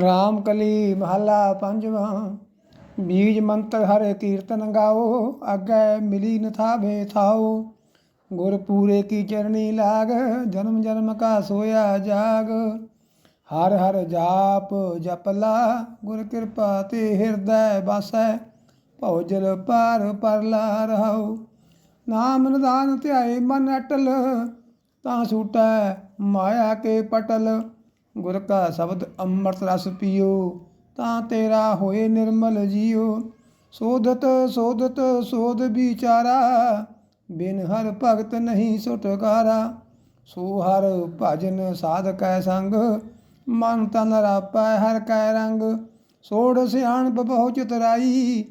ਰਾਮ ਕਲੀ ਮਹੱਲਾ ਪੰਜਵਾਂ, ਬੀਜ ਮੰਤਰ ਹਰਿ ਕੀਰਤਨ ਗਾਓ ਅੱਗੇ ਮਿਲੀ ਨਥਾਵੇ ਥਾਓ। ਗੁਰ ਪੂਰੇ ਕੀ ਚਰਣੀ ਲਾਗ, ਜਨਮ ਜਨਮ ਕਾ ਸੋਇਆ ਜਾਗ। ਹਰ ਹਰ ਜਾਪ ਜਪਲਾ ਗੁਰ ਕਿਰਪਾ ਤੇ ਹਿਰਦੈ ਬਾਸੈ ਭਉਜਲ ਪਾਰ ਪਰਲਾ ਰਹਾਉ। ਨਾਮ ਨਿਦਾਨ ਧਿਆਏ ਮਨ ਅਟਲ, ਤਾਂ ਛੂਟੈ ਮਾਇਆ ਕੇ ਪਟਲ। ਗੁਰ ਕਾ ਸ਼ਬਦ ਅੰਮ੍ਰਿਤ ਰਸ ਪੀਓ, ਤਾਂ ਤੇਰਾ ਹੋਏ ਨਿਰਮਲ ਜੀਓ। ਸੋਧਤ ਸੋਧਤ, ਸੋਧ ਵਿਚਾਰਾ, ਬਿਨ ਹਰ ਭਗਤ ਨਹੀਂ ਸੁਟਕਾਰਾ ਸੋ ਹਰ ਭਜਨ ਸਾਧਕੈ ਸੰਗ, ਮਨ ਤਨ ਰਾਪੈ ਹਰ ਕੈ ਰੰਗ। ਸੋੜ ਸਿਆਣਪ ਬਹੁ ਚਤੁਰਾਈ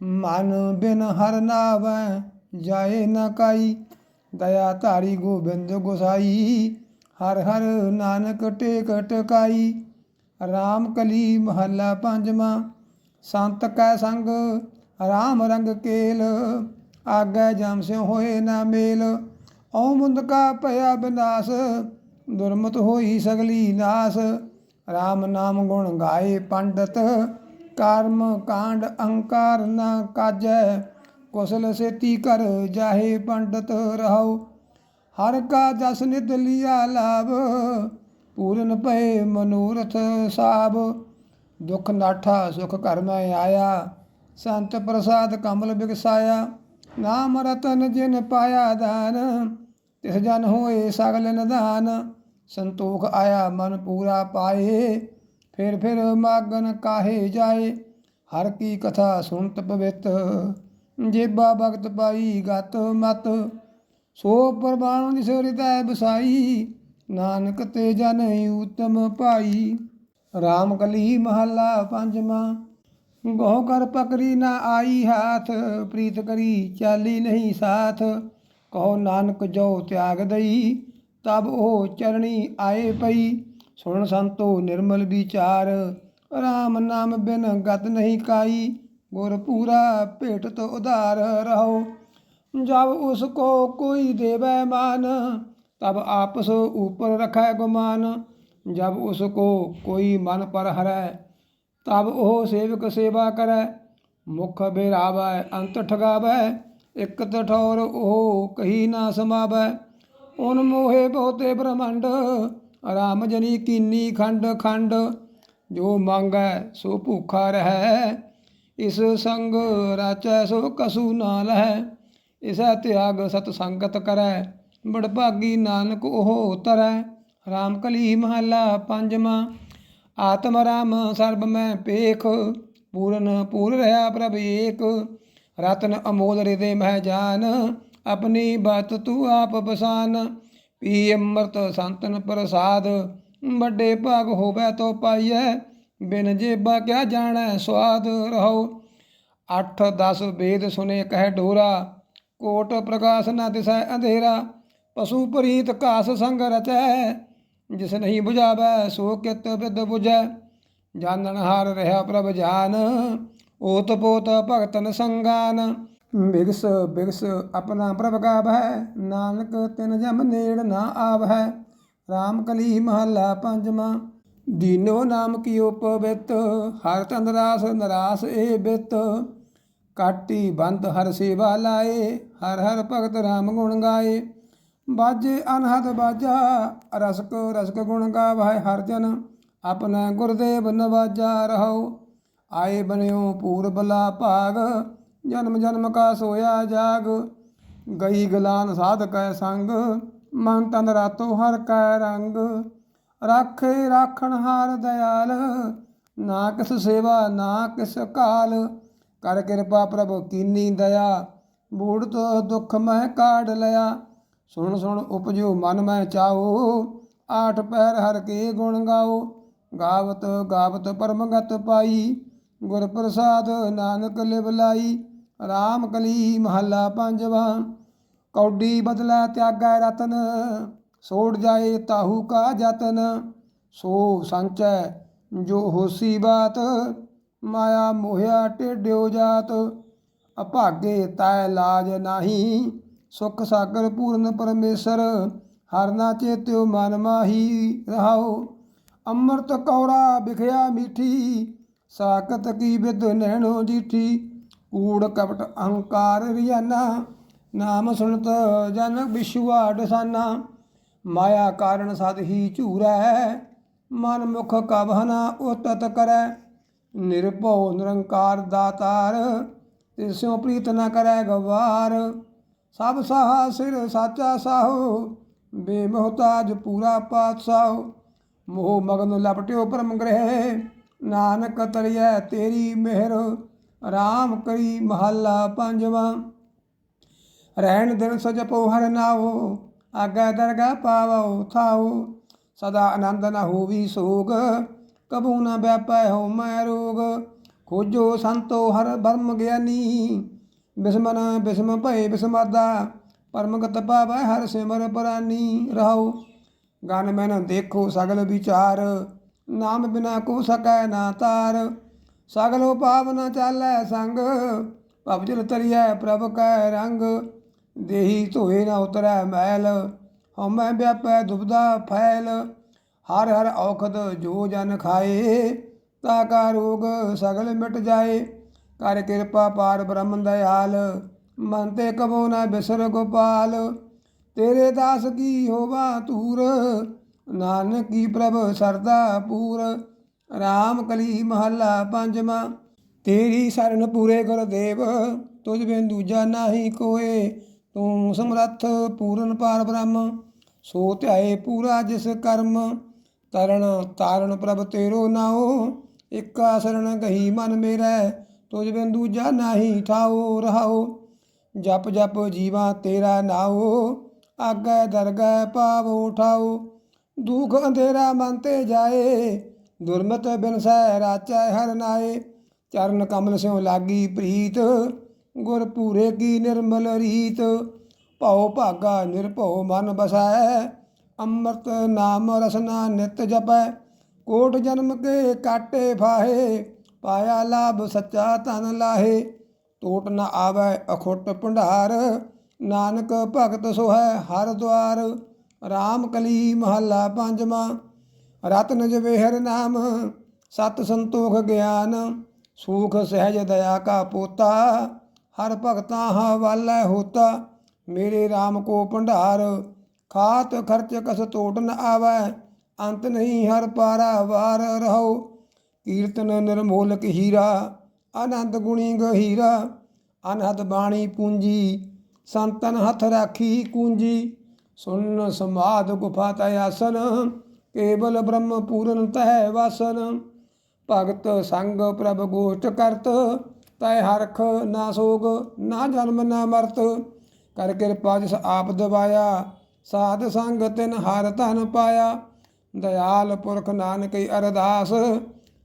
ਮਨ ਬਿਨ ਹਰ ਨਾਵੈ ਜਾਏ ਨਾ ਕਾਈ। ਦਇਆ ਧਾਰੀ ਗੋਬਿੰਦ ਗੋਸਾਈ ਹਰ ਹਰ ਨਾਨਕ ਟੇਕ ਟਕਾਈ ਰਾਮ ਕਲੀ ਮਹੱਲਾ ਪੰਜਵਾਂ, ਸੰਤ ਕੈ ਸੰਗ, ਰਾਮ ਰੰਗ ਕੇਲ, ਆਗੇ ਜਮ ਸਿਉ ਹੋਏ ਨਾ ਮੇਲ। ਓ ਮੁੰਦ ਕਾ ਭਇਆ ਬਿਨਾਸ਼, ਦੁਰਮਤ ਹੋਈ ਸਗਲੀ ਨਾਸ। RAM ਨਾਮ ਗੁਣ ਗਾਏ ਪੰਡਤ, ਕਰਮ ਕਾਂਡ ਅਹੰਕਾਰ ਨਾ ਕਾਜੈ। ਕੁਸਲ ਸੇਤੀ ਕਰ ਜਾਹੇ ਪੰਡਤ ਰਹਾਉ। ਹਰ ਕਾ ਜਸ ਨਿਧ ਲਿਆ ਲਾਭ, ਪੂਰਨ ਪਏ ਮਨੂਰਥ ਸਾਬ। ਦੁਖ ਨਾਠਾ ਸੁਖ ਘਰ ਮੈਂ ਆਇਆ, ਸੰਤ ਪ੍ਰਸਾਦ ਕਮਲ ਬਿਗਸਾਇਆ ਨਾਮ ਰਤਨ ਜਿਨ ਪਾਇਆ ਦਾਨ, ਤਿਸ ਜਨ ਹੋਏ ਸਗਲ ਨਿਧਾਨ। ਸੰਤੋਖ ਆਇਆ ਮਨ ਪੂਰਾ ਪਾਏ, ਫਿਰ ਫਿਰ ਮਾਗਨ ਕਾਹੇ ਜਾਏ। ਹਰ ਕੀ ਕਥਾ ਸੁਣਤ ਪਵਿੱਤ, ਜੇਬਾ ਭਗਤ ਪਾਈ ਗਤ ਮਤ। ਸੋ ਪ੍ਰਵਾਨ ਦਿਸ ਹਿਰਦੈ ਬਸਾਈ ਨਾਨਕ ਤੇ ਜਨ ਉਤਮ ਭਾਈ। RAM ਕਲੀ ਮਹੱਲਾ ਪੰਜਵਾਂ ਗੋ ਕਰ ਪਕਰੀ ਨਾ ਆਈ ਹਾਥ, ਪ੍ਰੀਤ ਕਰੀ ਚਾਲੀ ਨਹੀਂ ਸਾਥ। ਕਹੋ ਨਾਨਕ ਜੋ ਤਿਆਗ ਦਈ, ਤਬ ਉਹ ਚਰਣੀ ਆਏ ਪਈ। ਸੁਣ ਸੰਤੋ ਨਿਰਮਲ ਵਿਚਾਰ RAM ਨਾਮ ਬਿਨ ਗਤ ਨਹੀਂ ਕਾਈ। ਗੁਰ ਪੂਰਾ ਭੇਟ ਤੋਂ ਉਧਾਰ ਰਹੋ। जब उसको कोई देवै मान तब आपस ऊपर रखै गुमान जब उसको कोई मन पर हरै तब ਉਹ ਸੇਵਕ ਸੇਵਾ ਕਰੈ ਮੁਖ ਬਿਰਾਵੈ ਅੰਤ ਠਗਾਵੈ ਇਕ ਤਠੌਰ ਉਹ ਕਹੀ ਨਾ ਸਮਾਵੈ ਓਨ ਮੋਹੇ ਬਹੁਤੇ ਬ੍ਰਹਮੰਡ ਰਾਮ ਜਨੀ ਕੀਨੀ ਖੰਡ ਖੰਡ ਜੋ ਮੰਗੈ ਸੋ ਭੂਖਾ ਰਹੈ ਇਸ ਸੰਗ ਰਾਚੈ ਸੋ ਕਸੂ ਨਾ ਲਹੈ ਇਸੈ ਤਿਆਗ ਸਤ ਸੰਗਤ ਕਰੈ, ਬੜ ਭਾਗੀ ਨਾਨਕ ਉਹ ਤਰੈ ਰਾਮ ਕਲੀ ਮਹੱਲਾ ਪੰਜਵਾਂ, ਆਤਮ ਰਾਮ ਸਰਬ ਮੈਂ ਪੇਖ, ਪੂਰਨ ਪੂਰ ਰਹਾ ਪ੍ਰਭ ਏਕ। ਰਤਨ ਅਮੋਲ ਹਿਰਦੇ ਮਹਿ ਜਾਨ, ਆਪਣੀ ਬਤ ਤੂੰ ਆਪ ਬਸਾਨ ਪੀ ਅੰਮ੍ਰਿਤ ਸੰਤਨ ਪ੍ਰਸਾਦ, ਵੱਡੇ ਭਾਗ ਹੋਵੇ ਤੋ ਪਾਈਐ। ਬਿਨ ਜੇਬਾ ਕਿਆ ਜਾਣੈ ਸਵਾਦ ਰਹੋ। 8 10 ਵੇਦ ਸੁਨੇ ਕਹਿ ਡੋਰਾ ਕੋਟ ਪ੍ਰਕਾਸ਼ ਨਾ ਦਿਸੈ ਅੰਧੇਰਾ, ਪਸ਼ੂ ਪ੍ਰੀਤ ਘਾਸ ਸੰਗ ਰਚੈ, ਜਿਸ ਨਹੀਂ 부ਝਾਵੈ ਸੋ ਕਿਤ ਬਿਦ 부ਝੈ ਜਾਣਨ ਹਾਰ ਰਹਾ ਪ੍ਰਭ ਜਾਨ, ਓਤ ਪੋਤ ਭਗਤਨ ਸੰਗਾਨ। ਬਿਗਸ ਬਿਗਸ ਆਪਣਾ ਪ੍ਰਭ ਗਾਵੈ, ਨਾਨਕ ਤਿਨ ਜਮ ਨੇੜ ਨਾ ਆਵੈ। RAM ਕਲੀ ਮਹਲਾ ਪੰਜਵਾਂ, ਦੀਨੋ ਨਾਮ ਕੀਓ ਪਵਿੱਤ, ਹਰ ਤੰਦਰਾਸ ਨਰਾਸ ਏ ਬਿਤ। ਕਾਟੀ ਬੰਦ ਹਰ ਸੇਵਾ ਲਾਏ, ਹਰ ਹਰ ਭਗਤ ਰਾਮ ਗੁਣ ਗਾਏ। ਬਾਜੇ ਅਨਹਦ ਬਾਜਾ, ਰਸਕ ਰਸਕ ਗੁਣ ਗਾਵੈ ਹਰ ਜਨ। ਆਪਣਾ ਗੁਰਦੇਵ ਨਵਾਜਾ ਰਹੋ, ਆਏ ਬਨਿਓ ਪੂਰਬਲਾ ਭਾਗ। ਜਨਮ ਜਨਮ ਕਾ ਸੋਇਆ ਜਾਗ, ਗਈ ਗਲਾਨ ਸਾਧਕੈ ਸੰਗ। ਮਨ ਤਨ ਰਾਤੋ ਹਰ ਕੈ ਰੰਗ। ਰਾਖੇ ਰਾਖਣ ਹਾਰ ਦਇਆਲ, ਨਾ ਕਿਸ ਸੇਵਾ ਨਾ ਕਿਸ ਕਾਲ। ਕਰ ਕਿਰਪਾ ਪ੍ਰਭ, ਕੀਨੀ ਦਇਆ ਬੂੜ ਤੋ ਦੁਖ ਮੈਂ ਕਾੜ ਲਿਆ। ਸੁਣ ਸੁਣ, ਉਪਜੋ ਮਨ ਮੈਂ ਚਾਓ ਆਠ ਪੈਰ ਹਰ ਕੇ ਗੁਣ ਗਾਓ ਗਾਵਤ ਗਾਵਤ ਪਰਮਗਤ ਪਾਈ, ਗੁਰ ਪ੍ਰਸਾਦ ਨਾਨਕ ਲਿਵ ਲਾਈ। RAM ਕਲੀ ਮਹੱਲਾ ਪੰਜਵਾ, ਕੌਡੀ ਬਦਲਾ ਤਿਆਗੈ ਰਤਨ, ਸੋੜ ਜਾਏ ਤਾਹੂ ਕਾ ਜਤਨ। ਸੋ ਸੰਚੈ ਜੋ ਹੋਸੀ ਬਾਤ ਮਾਇਆ ਮੋਹਿਆ ਟੇਡਿਓ ਜਾਤ, ਅਭਾਗੇ ਤੈ ਲਾਜ ਨਾਹੀ। ਸੁਖ ਸਾਗਰ ਪੂਰਨ ਪਰਮੇਸ਼ਰ, ਹਰ ਨਾ ਚੇਤਿਓ ਮਨ ਮਾਹੀ ਰਹਾਓ ਅੰਮ੍ਰਿਤ ਕੌੜਾ ਵਿਖਿਆ ਮਿੱਠੀ ਸਾਕਤ ਕੀ ਵਿਦ ਨੈਣੋ ਜੀਠੀ। ਕੂੜ ਕਪਟ ਅਹੰਕਾਰ ਰਿਆਨਾ ਨਾਮ ਸੁਣਤ ਜਨ ਵਿਸ਼ਵਾ ਡਸਾਨਾ। ਮਾਇਆ ਕਾਰਨ ਸਦ ਹੀ ਝੂਰੈ, ਮਨ ਮੁਖ ਕਵਹਨਾ ਉਤਤ ਕਰੈ। ਨਿਰਭਉ ਨਿਰੰਕਾਰ ਦਾਤਾਰ ਤਿਸਿਓ ਪ੍ਰੀਤ ਨ ਕਰੈ ਗਵਾਰ। ਸਭ ਸਾਹਾ ਸਿਰ ਸਾਚਾ ਸਾਹੋ ਬੇਮੋਹਤਾਜ ਪੂਰਾ ਪਾਤਸ਼ਾਹ। ਮੋਹ ਮਗਨ ਲਪਟਿਓ ਪਰਮ ਗ੍ਰਹਿ, ਨਾਨਕ ਤਰਿਐ ਤੇਰੀ ਮਿਹਰ। ਰਾਮ ਕਰੀ ਮਹੱਲਾ ਪੰਜਵਾਂ। ਰਹਿਣ ਦਿਨ ਸਜਪੋ ਹਰ ਨਾਉ, ਆਗਾ ਦਰਗਾ ਪਾਵੋ ਥਾਉ। ਸਦਾ ਆਨੰਦ ਨਾ ਹੋਵੀ ਸੋਗ ਕਬੂ ਨ ਵਿਆਪੈ ਹੋ ਮੈ ਰੋਗ ਖੋਜੋ ਸੰਤੋ ਹਰ ਬਰਮ ਗਿਆਨੀ ਬਿਸਮਨ ਬਿਸਮ ਭਏ ਬਿਸਮਾਦਾ ਪਰਮਗਤ ਪਾਵੈ ਹਰ ਸਿਮਰ ਪਰਾਨੀ ਰਹਾਉ ਗਨ ਮੈਨ ਦੇਖੋ ਸਗਲ ਵਿਚਾਰ ਨਾਮ ਬਿਨਾ ਕੋ ਸਕੈ ਨਾ ਤਾਰ ਸਗਲੋ ਪਾਵ ਨ ਚਾਲੈ ਸੰਗ ਭਵਜਲ ਤਰੀਐ ਪ੍ਰਭ ਕੈ ਰੰਗ ਦੇਹੀ ਧੋਏ ਨ ਉਤਰੈ ਮੈਲ ਹਉਮੈ ਵਿਆਪੈ ਦੁਬਦਾ ਫੈਲ ਹਰ ਹਰ ਔਖਦ ਜੋ ਜਨ ਖਾਏ, ਤਾ ਕਾ ਰੋਗ ਸਗਲ ਮਿਟ ਜਾਏ। ਕਰ ਕਿਰਪਾ ਪਾਰ ਬ੍ਰਹਮ ਦਇਆਲ, ਮਨ ਤੇ ਕਬੋ ਨਾ ਬਿਸਰ ਗੋਪਾਲ। ਤੇਰੇ ਦਾਸ ਕੀ ਹੋਵਾ ਤੂਰ ਕੀ ਪ੍ਰਭ ਸਰਦਾ ਪੂਰ। ਰਾਮ ਕਲੀ ਮਹੱਲਾ ਪੰਜਵਾਂ, ਤੇਰੀ ਸਰਨ ਪੂਰੇ ਗੁਰਦੇਵ, ਤੁਝ ਬਿਨ ਦੂਜਾ ਨਾਹੀ ਕੋਏ। ਤੂੰ ਸਮਰੱਥ ਪੂਰਨ ਪਾਰ ਬ੍ਰਹਮ, ਸੋ ਧਿਆਏ ਪੂਰਾ ਜਿਸ ਕਰਮ। ਤਰਨ ਤਾਰਨ ਪ੍ਰਭ ਤੇਰੋ ਨਾਉ, ਇੱਕਾ ਸਰਣ ਗਹੀ ਮਨ ਮੇਰਾ ਤੁਝ ਬਿਨ ਦੂਜਾ ਨਾਹੀ ਠਾਉ ਰਹਾਉ। ਜਪ ਜਪ ਜੀਵਾ ਤੇਰਾ ਨਾਉ, ਆਗੇ ਦਰਗਹਿ ਪਾਵੋ ਉਠਾਉ। ਦੁਖ ਅੰਧੇਰਾ ਮਨ ਤੇ ਜਾਏ, ਦੁਰਮਤ ਬਿਨ ਸਹਿ ਰਾਚੈ ਹਰ ਨਾਏ। ਚਰਨ ਕਮਲ ਸਿਉ ਲਾਗੀ ਪ੍ਰੀਤ, ਗੁਰ ਪੂਰੇ ਕੀ ਨਿਰਮਲ ਰੀਤ। ਭਉ ਭਾਗਾ ਨਿਰਭਉ ਮਨ ਬਸੈ ਅੰਮ੍ਰਿਤ ਨਾਮ ਰਸਨਾ ਨਿਤ ਜਪੈ, ਕੋਟ ਜਨਮ ਕੇ ਕਾਟੇ ਫਾਹੇ, ਪਾਇਆ ਲਾਭ ਸੱਚਾ ਧਨ ਲਾਹੇ। ਟੋਟ ਨ ਆਵੈ ਅਖੁੱਟ ਭੰਡਾਰ, ਨਾਨਕ ਭਗਤ ਸੋਹੈ ਹਰ ਦੁਆਰ। RAM ਕਲੀ ਮਹੱਲਾ ਪੰਜਵਾਂ, ਰਤਨ ਜਵੇਹਰ ਨਾਮ, ਸਤ ਸੰਤੋਖ ਗਿਆਨ। ਸੂਖ ਸਹਿਜ ਦਇਆ ਕਾ ਪੋਤਾ, ਹਰ ਭਗਤਾ ਹਵਾਲੇ ਹੋਤਾ। ਮੇਰੇ RAM ਕੋ ਭੰਡਾਰ ਖਾਤ ਖਰਚ ਕਸ ਟੋਟ ਨ ਆਵੈ, ਅੰਤ ਨਹੀਂ ਹਰ ਪਾਰਾ ਵਾਰ ਰਹੋ। ਕੀਰਤਨ ਨਿਰਮੋਲਕ ਹੀਰਾ, ਆਨੰਦ ਗੁਣੀ ਗਹੀਰਾ। ਅਨਹਦ ਬਾਣੀ ਪੂੰਜੀ, ਸੰਤਨ ਹੱਥ ਰਾਖੀ ਕੂੰਜੀ। ਸੁਨ ਸਮਾਦ ਗੁਫਾ ਤੈ ਆਸਨ, ਕੇਵਲ ਬ੍ਰਹਮ ਪੂਰਨ ਤਹਿ ਵਾਸਨ। ਭਗਤ ਸੰਗ ਪ੍ਰਭ ਗੋਸ਼ਟ ਕਰਤ, ਤੈ ਹਰਖ ਨਾ ਸੋਗ, ਨਾ ਜਨਮ ਨਾ ਮਰਤ। ਕਰ ਕਿਰਪਾ ਜਿਸ ਆਪ ਦਵਾਇਆ ਸਾਧ ਸੰਗ ਤਿਨ ਹਰ ਧਨ ਪਾਇਆ। ਦਇਆਲ ਪੁਰਖ ਨਾਨਕੀ ਅਰਦਾਸ,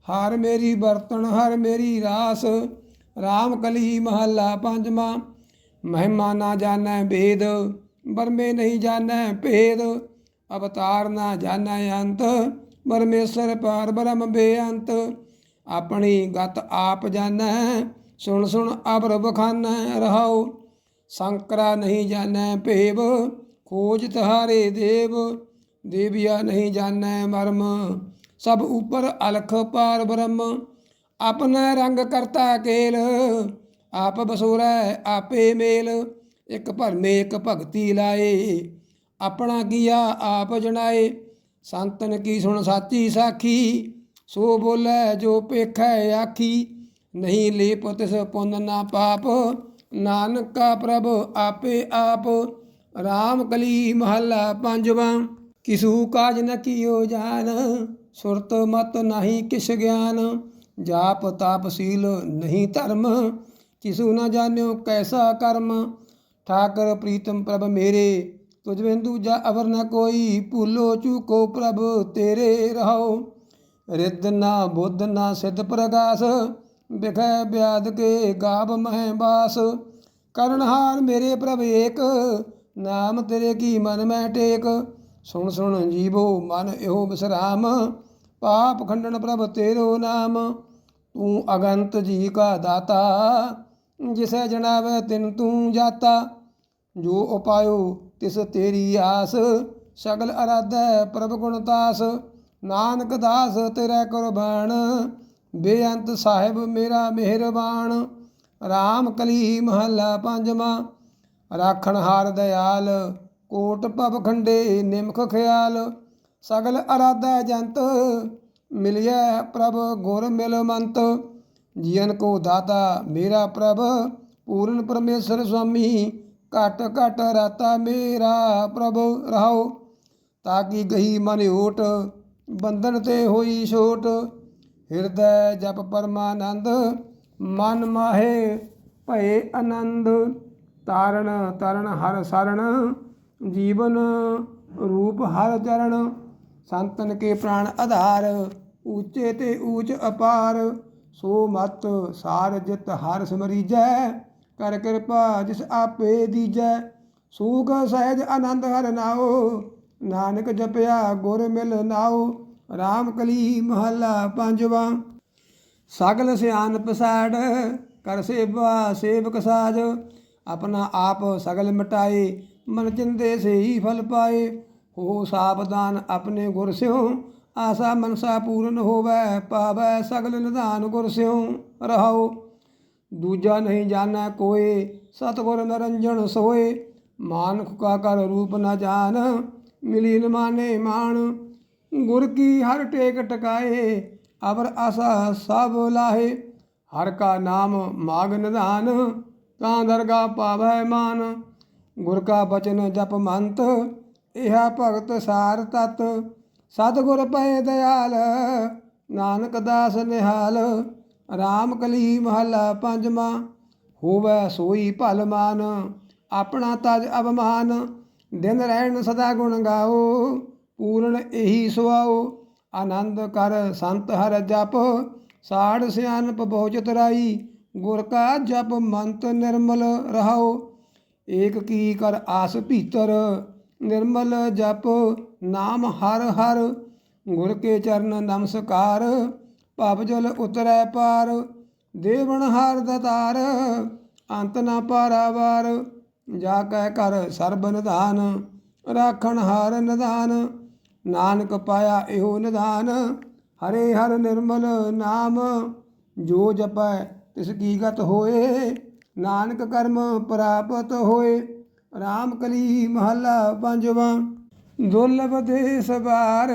ਹਰ ਮੇਰੀ ਬਰਤਨ ਹਰ ਮੇਰੀ ਰਾਸ। RAM ਕਲੀ ਮਹੱਲਾ ਪੰਜਵਾਂ, ਮਹਿਮਾ ਨਾ ਜਾਣੈ ਵੇਦ ਬਰਮੇ ਨਹੀਂ ਜਾਣੈ ਭੇਦ। ਅਵਤਾਰ ਨਾ ਜਾਣੈ ਅੰਤ, ਪਰਮੇਸ਼ਰ ਪਾਰ ਬ੍ਰਹਮ ਬੇਅੰਤ। ਆਪਣੀ ਗਤ ਆਪ ਜਾਣੈ, ਸੁਣ ਸੁਣ ਅਬਰ ਬਖਾਨੈ ਰਹਾਉ। ਸੰਕਰਾ ਨਹੀਂ ਜਾਣੈ ਭੇਵ ਖੋਜ ਤਹਾਰੇ ਦੇਵ ਦੇਵਿਆ ਨਹੀਂ ਜਾਣੈ ਮਰਮ ਸਭ ਉਪਰ ਅਲਖ ਪਾਰ ਬ੍ਰਹਮ ਆਪਣਾ ਰੰਗ ਕਰਤਾ ਕੇਲ ਆਪ ਬਸੋਰੈ ਆਪੇ ਮੇਲ ਇੱਕ ਭਰਮੇ ਇੱਕ ਭਗਤੀ ਲਾਏ ਆਪਣਾ ਕੀਆ ਆਪ ਜਣਾਏ ਸੰਤਨ ਕੀ ਸੁਣ ਸਾਚੀ ਸਾਖੀ ਸੋ ਬੋਲੇ ਜੋ ਪੇਖੈ ਆਖੀ ਨਹੀਂ ਲੇਪ ਤਿਸ ਪੁੰਨ ਨਾ ਪਾਪ ਨਾਨਕਾ ਪ੍ਰਭ ਆਪੇ ਆਪ RAM ਕਲੀ ਮਹੱਲਾ ਪੰਜਵਾਂ ਕਿਸੂ ਕਾਜ ਨ ਕੀਓ ਜਾਨ ਸੁਰਤ ਮਤ ਨਹੀਂ ਕਿਛ ਗਿਆਨ ਜਾਪ ਤਾਪ ਸੀਲ ਨਹੀਂ ਧਰਮ ਕਿਸੂ ਨ ਜਾਣਿਓ ਕੈਸਾ ਕਰਮ ਠਾਕਰ ਪ੍ਰੀਤਮ ਪ੍ਰਭ ਮੇਰੇ ਤੁਝ ਬਿਨ ਦੂਜਾ ਅਵਰ ਨ ਕੋਈ ਭੂਲੋ ਚੂਕੋ ਪ੍ਰਭ ਤੇਰੇ ਰਹਾਉ ਰਿੱਧ ਨਾ ਬੁੱਧ ਨਾ ਸਿੱਧ ਪ੍ਰਗਾਸ ਬਿਖੈ ਬਿਆਦ ਕੇ ਗਾਬ ਮਹਿ ਬਾਸ ਕਰਨਹਾਰ ਮੇਰੇ ਪ੍ਰਭ ਏਕ ਨਾਮ ਤੇਰੇ ਕੀ ਮਨ ਮੈਂ ਟੇਕ? ਸੁਣ ਸੁਣ ਜੀਵੋ ਮਨ ਇਹੋ ਬਿਸਰਾਮ ਪਾਪ ਖੰਡਨ ਪ੍ਰਭ ਤੇਰੋ ਨਾਮ। ਤੂੰ ਅਗੰਤ ਜੀ ਕਾ ਦਾਤਾ। ਜਿਸੈ ਜਣਾਵੇ ਤਿਨ ਤੂੰ ਜਾਤਾ। ਜੋ ਉਪਾਇਓ ਤਿਸ ਤੇਰੀ ਆਸ। ਸਗਲ ਅਰਾਧੈ ਪ੍ਰਭ ਗੁਣ ਤਾਸ। ਨਾਨਕ ਦਾਸ ਤੇਰਾ ਕੁਰਬਾਨ ਬੇਅੰਤ ਸਾਹਿਬ ਮੇਰਾ ਮਿਹਰਬਾਨ। RAM ਕਲੀ ਮਹੱਲਾ ਪੰਜਵਾਂ। ਰਾਖਣ ਹਾਰ ਦਿਆਲ, ਕੋਟ ਭਵ ਖੰਡੇ ਨਿਮਖ ਖਿਆਲ, ਸਗਲ ਅਰਾਧਾ ਜੰਤ ਮਿਲਿਆ ਪ੍ਰਭ ਗੁਰ ਮਿਲ ਮੰਤ। ਜੀਵਨ ਕੋ ਦਾਤਾ ਮੇਰਾ ਪ੍ਰਭ, ਪੂਰਨ ਪਰਮੇਸ਼ਰ ਸੁਆਮੀ, ਘਟ ਘਟ ਰਾਤਾ ਮੇਰਾ ਪ੍ਰਭ ਰਹਾਓ। ਤਾਂ ਕਿ ਗਈ ਮਨ ਓਟ, ਬੰਧਨ ਤੇ ਹੋਈ ਛੋਟ। ਹਿਰਦੈ ਜਪ ਪਰਮਾਨੰਦ, ਮਨ ਮਾਹੇ ਭਏ ਆਨੰਦ। ਤਾਰਨ ਤਰਨ ਹਰ ਸਰਣ, ਜੀਵਨ ਰੂਪ ਹਰ ਚਰਨ ਸੰਤਨ ਕੇ ਪ੍ਰਾਣ ਆਧਾਰ ਉੱਚੇ ਤੇ ਊਚ ਅਪਾਰ, ਸੋ ਮਤ ਸਾਰ ਜਿਤ ਹਰ ਸਮਰੀਜੈ, ਕਰ ਕਿਰਪਾ ਜਿਸ ਆਪੇ ਦੀਜੈ ਸੂਖ ਸਹਿਜ ਆਨੰਦ ਹਰ ਨਾਓ ਨਾਨਕ ਜਪਿਆ ਗੁਰ ਮਿਲ ਨਾਉ RAM ਕਲੀ ਮਹੱਲਾ ਪੰਜਵਾਂ। ਸਗਲ ਸਿਆਨ ਪਸਾੜ ਕਰ ਸੇਵਾ ਸੇਵਕ ਸਾਜ ਆਪਣਾ ਆਪ ਸਗਲ ਮਿਟਾਏ, ਮਨ ਚਿੰਦੇ ਸਹੀ ਫਲ ਪਾਏ। ਹੋ ਸਾਵਧਾਨ ਆਪਣੇ ਗੁਰ ਸਿਉ, ਆਸਾ ਮਨਸਾ ਪੂਰਨ ਹੋਵੇ, ਪਾਵੈ ਸਗਲ ਨਿਧਾਨ ਗੁਰ ਸਿਉ ਰਹਾਓ ਦੂਜਾ ਨਹੀਂ ਜਾਣੈ ਕੋਏ, ਸਤਗੁਰ ਨਰੰਜਨ ਸੋਏ। ਮਾਨੁਖ ਕਾ ਕਰ ਰੂਪ ਨਾ ਜਾਣ ਮਿਲੀ ਨ ਮਾਨੇ ਮਾਣ। ਗੁਰ ਕੀ ਹਰ ਟੇਕ ਟਕਾਏ, ਅਵਰ ਆਸਾ ਸਭ ਲਾਹੇ। ਹਰ ਕਾ ਨਾਮ ਮਾਗ ਨਿਧਾਨ ਤਾਂ ਦਰਗਾ ਪਾਵੈ ਮਾਨ। ਗੁਰ ਕਾ ਬਚਨ ਜਪ ਮੰਤ, ਇਹਾ ਭਗਤ ਸਾਰ ਤਤ। ਸਤਿਗੁਰ ਪਏ ਦਿਆਲ, ਨਾਨਕ ਦਾਸ ਨਿਹਾਲ। RAM ਕਲੀ ਮਹੱਲਾ ਪੰਜਵਾਂ, ਹੋਵੇ ਸੋਈ ਭਲ ਮਾਨ। ਆਪਣਾ ਤਜ ਅਭਮਾਨ ਦਿਨ ਰਹਿਣ ਸਦਾ ਗੁਣ ਗਾਓ। ਪੂਰਨ ਇਹੀ ਸੁਆਓ, ਆਨੰਦ ਕਰ ਸੰਤ ਹਰ ਜਪ। ਸਾੜ ਸਿਆਨਪ ਬਹੁ ਚਤੁਰਾਈ ਗੁਰ ਕਾ ਜਪ ਮੰਤ ਨਿਰਮਲ ਰਹਾਓ ਏਕ ਕੀ ਕਰ ਆਸ ਭੀਤਰ, ਨਿਰਮਲ ਜਪ ਨਾਮ ਹਰ ਹਰ, ਗੁਰ ਕੇ ਚਰਨ ਨਮਸਕਾਰ, ਭਵ ਜਲ ਉਤਰੈ ਪਾਰ ਦੇਵਨ ਹਰ ਦਤਾਰ, ਅੰਤ ਨਾ ਪਾਰਾਵਾਰ ਜਾ ਕਹਿ ਕਰ ਸਰਬ ਨਿਧਾਨ, ਰਾਖਣ ਹਰ ਨਿਧਾਨ, ਨਾਨਕ ਪਾਇਆ ਇਹੋ ਨਿਧਾਨ, ਹਰੇ ਹਰ ਨਿਰਮਲ ਨਾਮ, ਜੋ ਜਪੈ ਤਿਸ ਕੀ ਹੋਏ, ਨਾਨਕ ਕਰਮ ਪ੍ਰਾਪਤ ਹੋਏ RAM ਕਲੀ ਮਹੱਲਾ ਪੰਜਵਾਂ। ਦੁਰਲਭ ਦੇ ਸਵਾਰ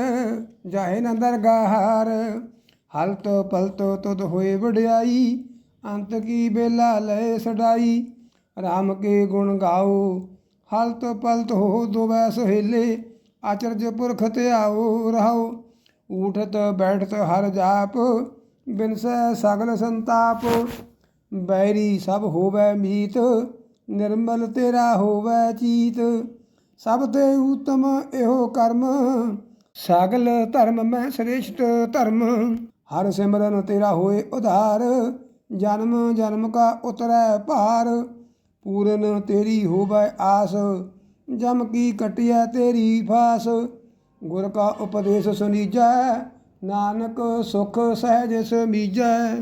ਜਾਹੇ ਨ ਦਰਗਾਹਾਰ ਹਲਤ ਪਲਤ ਤੁਧ ਹੋਏ ਵਡਿਆਈ, ਅੰਤ ਕੀ ਬੇਲਾ ਲੈ ਸਡਾਈ। RAM ਕੇ ਗੁਣ ਗਾਓ, ਹਲਤ ਪਲਤ ਹੋ ਦੋਵੈ ਸੁਹੇਲੇ, ਆਚਰਜ ਪੁਰਖ ਤੇ ਧਿਆਓ ਰਹਾਓ। ਊਠਤ ਬੈਠਤ ਹਰ ਜਾਪ ਬਿਨਸੈ ਸਗਲ ਸੰਤਾਪ, ਬੈਰੀ ਸਭ ਹੋਵੈ ਮੀਤ, ਨਿਰਮਲ ਤੇਰਾ ਹੋਵੈ ਚੀਤ। ਸਭ ਤੇ ਉਤਮ ਇਹੋ ਕਰਮ, ਸਗਲ ਧਰਮ ਮੈਂ ਸ੍ਰੇਸ਼ਟ ਧਰਮ। ਹਰ ਸਿਮਰਨ ਤੇਰਾ ਹੋਏ ਉਧਾਰ, ਜਨਮ ਜਨਮ ਕਾ ਉਤਰੈ ਭਾਰ। ਪੂਰਨ ਤੇਰੀ ਹੋਵੈ ਆਸ, ਜਮ ਕੀ ਕਟਿਐ ਤੇਰੀ ਫਾਸ। ਗੁਰ ਕਾ ਉਪਦੇਸ਼ ਸੁਨੀਜੈ ਨਾਨਕ ਸੁਖ ਸਹਿਜ ਸਮੀਜੈ।